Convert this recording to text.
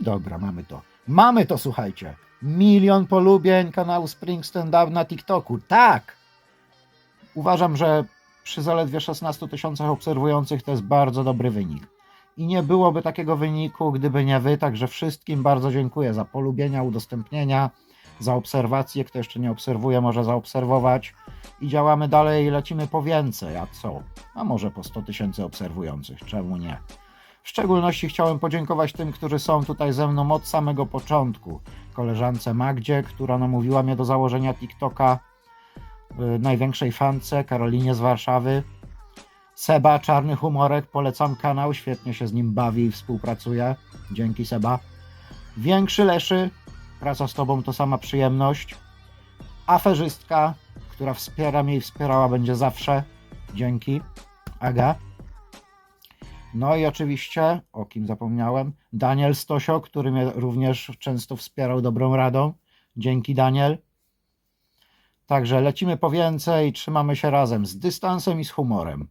Dobra, mamy to. Mamy to, słuchajcie. Milion polubień kanału Spring Stand Up na TikToku. Tak! Uważam, że przy zaledwie 16 tysiącach obserwujących to jest bardzo dobry wynik. I nie byłoby takiego wyniku, gdyby nie wy, także wszystkim bardzo dziękuję za polubienia, udostępnienia, za obserwacje. Kto jeszcze nie obserwuje, może zaobserwować. I działamy dalej, lecimy po więcej. A co? A może po 100 tysięcy obserwujących, czemu nie? W szczególności chciałem podziękować tym, którzy są tutaj ze mną od samego początku. Koleżance Magdzie, która namówiła mnie do założenia TikToka, y, największej fance Karolinie z Warszawy. Seba, Czarny Humorek, polecam kanał, świetnie się z nim bawi i współpracuje. Dzięki Seba. Większy Leszy, praca z Tobą to sama przyjemność. Aferzystka, która wspiera mnie i wspierała będzie zawsze. Dzięki. Aga. No i oczywiście, o kim zapomniałem, Daniel Stosio, który mnie również często wspierał dobrą radą. Dzięki Daniel. Także lecimy po więcej, trzymamy się razem z dystansem i z humorem.